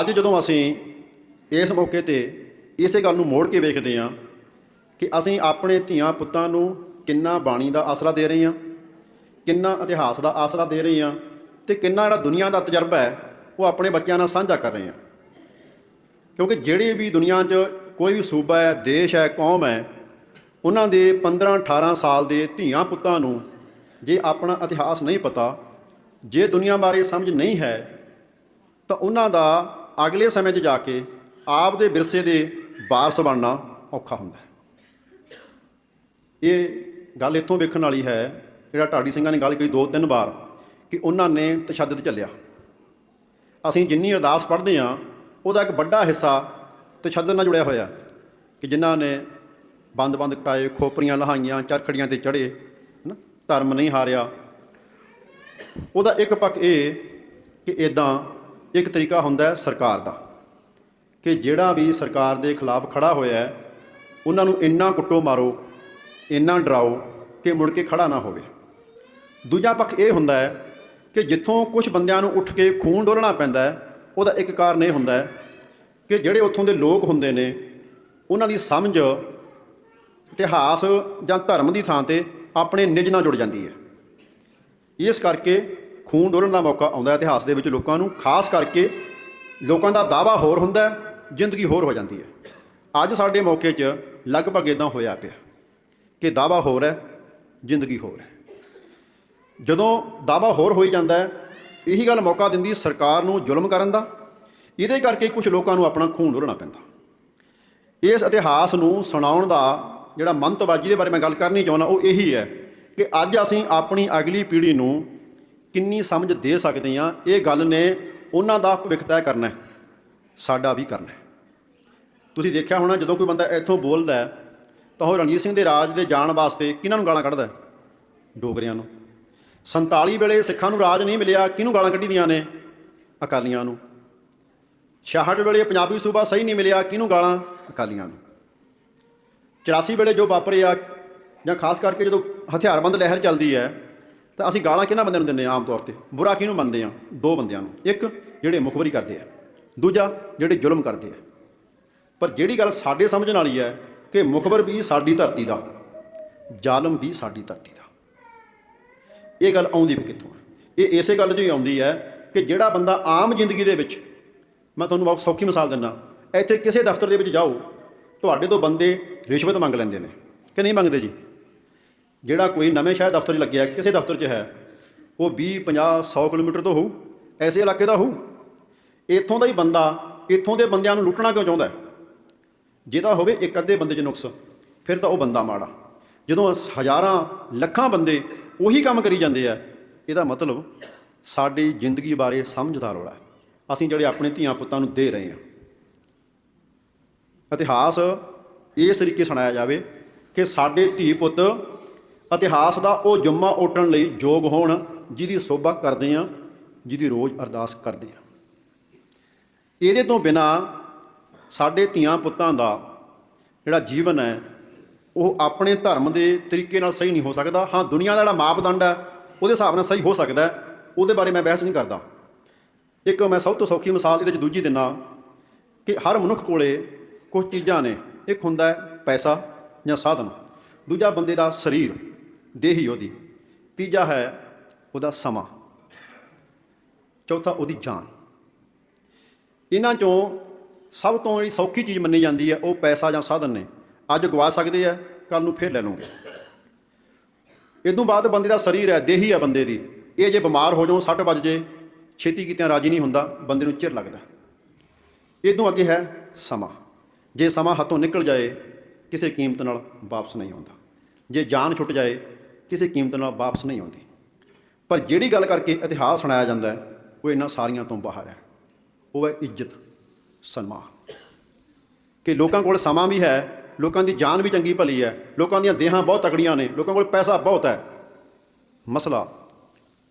ਅੱਜ ਜਦੋਂ ਅਸੀਂ ਇਸ ਮੌਕੇ ਤੇ ਇਸੇ ਗੱਲ ਨੂੰ ਮੋੜ ਕੇ ਵੇਖਦੇ ਹਾਂ ਕਿ ਅਸੀਂ ਆਪਣੇ ਧੀਆਂ ਪੁੱਤਾਂ ਨੂੰ ਕਿੰਨਾ ਬਾਣੀ ਦਾ ਆਸਰਾ ਦੇ ਰਹੇ ਹਾਂ, ਕਿੰਨਾ ਇਤਿਹਾਸ ਦਾ ਆਸਰਾ ਦੇ ਰਹੇ ਹਾਂ ਤੇ ਕਿੰਨਾ ਜਿਹੜਾ ਦੁਨੀਆ ਦਾ ਤਜਰਬਾ ਹੈ, ਉਹ ਆਪਣੇ ਬੱਚਿਆਂ ਨਾਲ ਸਾਂਝਾ ਕਰ ਰਹੇ ਹਾਂ। ਕਿਉਂਕਿ ਜਿਹੜੀ ਵੀ ਦੁਨੀਆ 'ਚ ਕੋਈ ਵੀ ਸੂਬਾ ਹੈ, ਦੇਸ਼ ਹੈ, ਕੌਮ ਹੈ, ਉਹਨਾਂ ਦੇ 15 18 ਸਾਲ ਦੇ ਧੀਆਂ ਪੁੱਤਾਂ ਨੂੰ ਜੇ ਆਪਣਾ ਇਤਿਹਾਸ ਨਹੀਂ ਪਤਾ, ਜੇ ਦੁਨੀਆ ਬਾਰੇ ਸਮਝ ਨਹੀਂ ਹੈ, ਤਾਂ ਉਹਨਾਂ ਦਾ ਅਗਲੇ ਸਮੇਂ 'ਚ ਜਾ ਕੇ ਆਪ ਦੇ ਵਿਰਸੇ ਦੇ ਵਾਰਸ ਬਣਨਾ ਔਖਾ ਹੁੰਦਾ ਇਹ ਗੱਲ ਇੱਥੋਂ ਵੇਖਣ ਵਾਲੀ ਹੈ, ਜਿਹੜਾ ਢਾਡੀ ਸਿੰਘਾਂ ਨੇ ਗੱਲ ਕਹੀ ਦੋ ਤਿੰਨ ਵਾਰ, ਕਿ ਉਹਨਾਂ ਨੇ ਤਸ਼ੱਦਦ ਚੱਲਿਆ ਅਸੀਂ ਜਿੰਨੀ ਅਰਦਾਸ ਪੜ੍ਹਦੇ ਹਾਂ, ਉਹਦਾ ਇੱਕ ਵੱਡਾ ਹਿੱਸਾ ਤਸ਼ੱਦਦ ਨਾਲ ਜੁੜਿਆ ਹੋਇਆ ਕਿ ਜਿਨ੍ਹਾਂ ਨੇ ਬੰਦ-ਬੰਦ ਕਟਾਏ, ਖੋਪਰੀਆਂ ਲਹਾਈਆਂ, ਚਰਖੜੀਆਂ ਤੇ ਚੜੇ ਨਾ ਧਰਮ ਨਹੀਂ ਹਾਰਿਆ। ਉਹਦਾ ਇੱਕ ਪੱਖ ਇਹ ਕਿ ਇਦਾਂ ਇੱਕ ਤਰੀਕਾ ਹੁੰਦਾ ਹੈ ਸਰਕਾਰ ਦਾ, ਕਿ ਜਿਹੜਾ ਵੀ ਸਰਕਾਰ ਦੇ ਖਿਲਾਫ ਖੜਾ ਹੋਇਆ ਹੈ, ਉਹਨਾਂ ਨੂੰ ਇੰਨਾ ਕੁੱਟੋ ਮਾਰੋ, ਇੰਨਾ ਡਰਾਓ ਕਿ ਮੁੜ ਕੇ ਖੜਾ ਨਾ ਹੋਵੇ। ਦੂਜਾ ਪੱਖ ਇਹ ਹੁੰਦਾ ਹੈ ਕਿ ਜਿੱਥੋਂ ਕੁਝ ਬੰਦਿਆਂ ਨੂੰ ਉੱਠ ਕੇ ਖੂਨ ਡੋਲਣਾ ਪੈਂਦਾ ਹੈ, ਉਹਦਾ ਇੱਕ ਕਾਰਨ ਇਹ ਹੁੰਦਾ ਹੈ ਕਿ ਜਿਹੜੇ ਉੱਥੋਂ ਦੇ ਲੋਕ ਹੁੰਦੇ ਨੇ, ਉਹਨਾਂ ਦੀ ਸਮਝ, ਇਤਿਹਾਸ ਜਾਂ ਧਰਮ ਦੀ ਥਾਂ ਤੇ ਆਪਣੇ ਨਿੱਜ ਨਾਲ ਜੁੜ ਜਾਂਦੀ ਹੈ। ਇਸ ਕਰਕੇ ਖੂਨ ਡੋਲਣ ਦਾ ਮੌਕਾ ਆਉਂਦਾ ਇਤਿਹਾਸ ਦੇ ਵਿੱਚ ਲੋਕਾਂ ਨੂੰ, ਖਾਸ ਕਰਕੇ ਲੋਕਾਂ ਦਾ ਦਾਵਾ ਹੋਰ ਹੁੰਦਾ ਜ਼ਿੰਦਗੀ ਹੋਰ ਹੋ ਜਾਂਦੀ ਹੈ। ਅੱਜ ਸਾਡੇ ਮੌਕੇ 'ਚ ਲਗਭਗ ਇਦਾਂ ਹੋਇਆ ਪਿਆ ਕਿ ਦਾਵਾ ਹੋਰ ਹੈ, ਜ਼ਿੰਦਗੀ ਹੋਰ ਹੈ। ਜਦੋਂ ਦਾਵਾ ਹੋਰ ਹੋਈ ਜਾਂਦਾ ਹੈ, ਇਹੀ ਗੱਲ ਮੌਕਾ ਦਿੰਦੀ ਸਰਕਾਰ ਨੂੰ ਜ਼ੁਲਮ ਕਰਨ ਦਾ, ਇਹਦੇ ਕਰਕੇ ਕੁਝ ਲੋਕਾਂ ਨੂੰ ਆਪਣਾ ਖੂਨ ਡੋਲਣਾ ਪੈਂਦਾ। ਇਸ ਇਤਿਹਾਸ ਨੂੰ ਸੁਣਾਉਣ ਦਾ ਜਿਹੜਾ ਮੰਤਵਾਜੀ ਦੇ ਬਾਰੇ ਮੈਂ ਗੱਲ ਕਰਨੀ ਚਾਹੁੰਦਾ, ਉਹ ਇਹੀ ਹੈ ਕਿ ਅੱਜ ਅਸੀਂ ਆਪਣੀ ਅਗਲੀ ਪੀੜ੍ਹੀ ਨੂੰ ਕਿੰਨੀ ਸਮਝ ਦੇ ਸਕਦੇ ਹਾਂ? ਇਹ ਗੱਲ ਨੇ ਉਹਨਾਂ ਦਾ ਭਵਿੱਖ ਤੈਅ ਕਰਨਾ ਹੈ। ਸਾਡਾ ਵੀ ਕਰਨਾ ਹੈ। ਤੁਸੀਂ ਦੇਖਿਆ ਹੋਣਾ, ਜਦੋਂ ਕੋਈ ਬੰਦਾ ਇੱਥੋਂ ਬੋਲਦਾ ਹੈ, ਤਾਂ ਉਹ ਰਣਜੀਤ ਸਿੰਘ ਦੇ ਰਾਜ ਦੇ ਜਾਣ ਵਾਸਤੇ ਕਿਹਨਾਂ ਨੂੰ ਗਾਲਾਂ ਕੱਢਦਾ ਡੋਗਰਿਆਂ ਨੂੰ। 47 ਵੇਲੇ ਸਿੱਖਾਂ ਨੂੰ ਰਾਜ ਨਹੀਂ ਮਿਲਿਆ, ਕਿਹਨੂੰ ਗਾਲਾਂ ਕੱਢੀਆਂ ਨੇ? ਅਕਾਲੀਆਂ ਨੂੰ। 66 ਵੇਲੇ ਪੰਜਾਬੀ ਸੂਬਾ ਸਹੀ ਨਹੀਂ ਮਿਲਿਆ, ਕਿਹਨੂੰ ਗਾਲਾਂ? ਅਕਾਲੀਆਂ ਨੂੰ। 84 ਵੇਲੇ ਜੋ ਵਾਪਰਿਆ, ਜਾਂ ਖਾਸ ਕਰਕੇ ਜਦੋਂ ਹਥਿਆਰਬੰਦ ਲਹਿਰ ਚੱਲਦੀ ਹੈ ਤਾਂ ਅਸੀਂ ਗਾਲਾਂ ਕਿਹਨਾਂ ਬੰਦਿਆਂ ਨੂੰ ਦਿੰਦੇ ਹਾਂ ਆਮ ਤੌਰ ਤੇ? ਬੁਰਾ ਕਿਹਨੂੰ ਮੰਨਦੇ ਹਾਂ? ਦੋ ਬੰਦਿਆਂ ਨੂੰ। ਇੱਕ ਜਿਹੜੇ ਮੁਖਬਰੀ ਕਰਦੇ ਆ, ਦੂਜਾ ਜਿਹੜੇ ਜ਼ੁਲਮ ਕਰਦੇ ਆ। ਪਰ ਜਿਹੜੀ ਗੱਲ ਸਾਡੇ ਸਮਝਣ ਵਾਲੀ ਹੈ ਕਿ ਮੁਖਬਰ ਵੀ ਸਾਡੀ ਧਰਤੀ ਦਾ, ਜ਼ਾਲਮ ਵੀ ਸਾਡੀ ਧਰਤੀ ਦਾ। ਇਹ ਗੱਲ ਆਉਂਦੀ ਵੀ ਕਿੱਥੋਂ ਹੈ ਇਹ ਇਸੇ ਗੱਲ 'ਚੋਂ ਹੀ ਆਉਂਦੀ ਹੈ ਕਿ ਜਿਹੜਾ ਬੰਦਾ ਆਮ ਜ਼ਿੰਦਗੀ ਦੇ ਵਿੱਚ, ਮੈਂ ਤੁਹਾਨੂੰ ਬਹੁਤ ਸੌਖੀ ਮਿਸਾਲ ਦਿੰਦਾ, ਇੱਥੇ ਕਿਸੇ ਦਫ਼ਤਰ ਦੇ ਵਿੱਚ ਜਾਓ, ਤੁਹਾਡੇ ਤੋਂ ਬੰਦੇ ਰਿਸ਼ਵਤ ਮੰਗ ਲੈਂਦੇ ਨੇ। ਕਿ ਨਹੀਂ ਮੰਗਦੇ ਜੀ? ਜਿਹੜਾ ਕੋਈ ਨਵੇਂ ਸ਼ਹਿਰ ਦਫ਼ਤਰ 'ਚ ਲੱਗਿਆ, ਕਿਸੇ ਦਫ਼ਤਰ 'ਚ ਹੈ, ਉਹ 20 50 100 ਕਿਲੋਮੀਟਰ ਤੋਂ ਹੋਊ, ਐਸੇ ਇਲਾਕੇ ਦਾ ਹੋਊ। ਇੱਥੋਂ ਦਾ ਹੀ ਬੰਦਾ, ਇੱਥੋਂ ਦੇ ਬੰਦਿਆਂ ਨੂੰ ਲੁੱਟਣਾ ਕਿਉਂ ਚਾਹੁੰਦਾ ਹੈ? ਜੇ ਤਾਂ ਹੋਵੇ ਇੱਕ ਅੱਧੇ ਬੰਦੇ 'ਚ ਨੁਕਸ, ਫਿਰ ਤਾਂ ਉਹ ਬੰਦਾ ਮਾੜਾ। ਜਦੋਂ ਹਜ਼ਾਰਾਂ, ਲੱਖਾਂ ਬੰਦੇ ਉਹੀ ਕੰਮ ਕਰੀ ਜਾਂਦੇ ਆ, ਇਹਦਾ ਮਤਲਬ ਸਾਡੀ ਜ਼ਿੰਦਗੀ ਬਾਰੇ ਸਮਝ ਦਾ ਰੌਲਾ ਹੈ। ਅਸੀਂ ਜਿਹੜੇ ਆਪਣੇ ਧੀਆਂ ਪੁੱਤਾਂ ਨੂੰ ਦੇ ਰਹੇ ਹਾਂ। ਇਤਿਹਾਸ ਇਸ ਤਰੀਕੇ ਸੁਣਾਇਆ ਜਾਵੇ ਕਿ ਸਾਡੇ ਧੀ ਪੁੱਤ ਇਤਿਹਾਸ ਦਾ ਉਹ ਜੁਮਾ ਓਟਣ ਲਈ ਯੋਗ ਹੋਣ ਜਿਹਦੀ ਸੋਭਾ ਕਰਦੇ ਆ ਜਿਹਦੀ ਰੋਜ਼ ਅਰਦਾਸ ਕਰਦੇ ਆ ਇਹਦੇ ਤੋਂ ਬਿਨਾ ਸਾਡੇ ਧੀਆਂ ਪੁੱਤਾਂ ਦਾ ਜਿਹੜਾ ਜੀਵਨ ਹੈ, ਉਹ ਆਪਣੇ ਧਰਮ ਦੇ ਤਰੀਕੇ ਨਾਲ ਸਹੀ ਨਹੀਂ ਹੋ ਸਕਦਾ। ਹਾਂ, ਦੁਨੀਆ ਦਾ ਜਿਹੜਾ ਮਾਪਦੰਡ ਹੈ, ਉਹਦੇ ਹਿਸਾਬ ਨਾਲ ਸਹੀ ਹੋ ਸਕਦਾ ਉਹਦੇ ਬਾਰੇ ਮੈਂ ਬਹਿਸ ਨਹੀਂ ਕਰਦਾ। ਇੱਕ ਮੈਂ ਸਭ ਤੋਂ ਸੌਖੀ ਮਿਸਾਲ ਇਹਦੇ ਚ ਦੂਜੀ ਦਿੰਨਾ ਕਿ ਹਰ ਮਨੁੱਖ ਕੋਲੇ ਕੁਝ ਚੀਜ਼ਾਂ ਨੇ। ਇੱਕ ਹੁੰਦਾ ਹੈ ਪੈਸਾ ਜਾਂ ਸਾਧਨ, ਦੂਜਾ ਬੰਦੇ ਦਾ ਸਰੀਰ। ਦੇਹੀ ਉਹਦੀ। ਤੀਜਾ ਹੈ ਉਹਦਾ ਸਮਾਂ। ਚੌਥਾ ਉਹਦੀ ਜਾਨ। ਇਹਨਾਂ ਚੋਂ ਸਭ ਤੋਂ ਜਿਹੜੀ ਸੌਖੀ ਚੀਜ਼ ਮੰਨੀ ਜਾਂਦੀ ਹੈ, ਉਹ ਪੈਸਾ ਜਾਂ ਸਾਧਨ ਨੇ। ਅੱਜ ਗਵਾ ਸਕਦੇ ਆ ਕੱਲ ਨੂੰ ਫੇਰ ਲੈ ਲਓਗੇ ਇਹ ਤੋਂ ਬਾਅਦ ਬੰਦੇ ਦਾ ਸਰੀਰ ਹੈ, ਦੇਹੀ ਹੈ ਬੰਦੇ ਦੀ। ਇਹ ਜੇ ਬਿਮਾਰ ਹੋ ਜਾਓ, ਸੱਟ ਵੱਜ ਜੇ, ਛੇਤੀ ਕੀਤਿਆਂ ਰਾਜੀ ਨਹੀਂ ਹੁੰਦਾ, ਬੰਦੇ ਨੂੰ ਚਿਰ ਲੱਗਦਾ। ਇਹ ਤੋਂ ਅੱਗੇ ਹੈ ਸਮਾਂ। ਜੇ ਸਮਾਂ ਹੱਥੋਂ ਨਿਕਲ ਜਾਏ, ਕਿਸੇ ਕੀਮਤ ਨਾਲ ਵਾਪਸ ਨਹੀਂ ਆਉਂਦਾ। ਜੇ ਜਾਨ ਛੁੱਟ ਜਾਏ ਕਿਸੇ ਕੀਮਤ ਨਾਲ ਵਾਪਸ ਨਹੀਂ ਆਉਂਦੀ। ਪਰ ਜਿਹੜੀ ਗੱਲ ਕਰਕੇ ਇਤਿਹਾਸ ਸੁਣਾਇਆ ਜਾਂਦਾ ਹੈ, ਉਹ ਇਹਨਾਂ ਸਾਰੀਆਂ ਤੋਂ ਬਾਹਰ ਹੈ। ਉਹ ਹੈ ਇੱਜ਼ਤ, ਸਨਮਾਨ। ਕਿ ਲੋਕਾਂ ਕੋਲ ਸਮਾਂ ਵੀ ਹੈ, ਲੋਕਾਂ ਦੀ ਜਾਨ ਵੀ ਚੰਗੀ ਭਲੀ ਹੈ, ਲੋਕਾਂ ਦੀਆਂ ਦੇਹਾਂ ਬਹੁਤ ਤਕੜੀਆਂ ਨੇ, ਲੋਕਾਂ ਕੋਲ ਪੈਸਾ ਬਹੁਤ ਹੈ। ਮਸਲਾ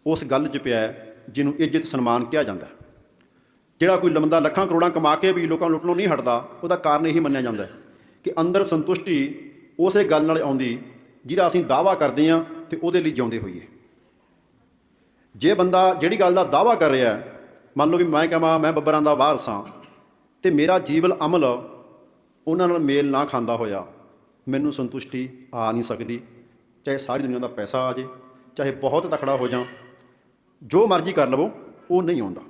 ਉਸ ਗੱਲ 'ਚ ਪਿਆ ਜਿਹਨੂੰ ਇੱਜ਼ਤ, ਸਨਮਾਨ ਕਿਹਾ ਜਾਂਦਾ ਹੈ। ਜਿਹੜਾ ਕੋਈ ਲੰਦਾ ਲੱਖਾਂ ਕਰੋੜਾਂ ਕਮਾ ਕੇ ਵੀ ਲੋਕਾਂ ਨੂੰ ਲੁੱਟਣੋਂ ਨਹੀਂ ਹਟਦਾ, ਉਹਦਾ ਕਾਰਨ ਇਹੀ ਮੰਨਿਆ ਜਾਂਦਾ ਕਿ ਅੰਦਰ ਸੰਤੁਸ਼ਟੀ ਉਸੇ ਗੱਲ ਨਾਲ ਆਉਂਦੀ ਜਿਹਦਾ ਅਸੀਂ ਦਾਵਾ ਕਰਦੇ ਹਾਂ ਤੇ ਉਹਦੇ ਲਈ ਜਿਉਂਦੇ ਹੋਈਏ। ਜੇ ਬੰਦਾ ਜਿਹੜੀ ਗੱਲ ਦਾ ਦਾਵਾ ਕਰ ਰਿਹਾ ਮੰਨ ਲਓ ਵੀ ਮੈਂ ਕਹਾਂ, ਮੈਂ ਬੱਬਰਾਂ ਦਾ ਵਾਰਸ ਹਾਂ, ਤੇ ਮੇਰਾ ਜੀਵਲ ਅਮਲ ਉਹਨਾਂ ਨਾਲ ਮੇਲ ਨਾ ਖਾਂਦਾ ਹੋਇਆ, ਮੈਨੂੰ ਸੰਤੁਸ਼ਟੀ ਆ ਨਹੀਂ ਸਕਦੀ। ਚਾਹੇ ਸਾਰੀ ਦੁਨੀਆ ਦਾ ਪੈਸਾ ਆ ਜੇ ਚਾਹੇ ਬਹੁਤ ਤਕੜਾ ਹੋ ਜਾ, ਜੋ ਮਰਜ਼ੀ ਕਰ ਲਵੋ, ਉਹ ਨਹੀਂ ਆਉਂਦਾ।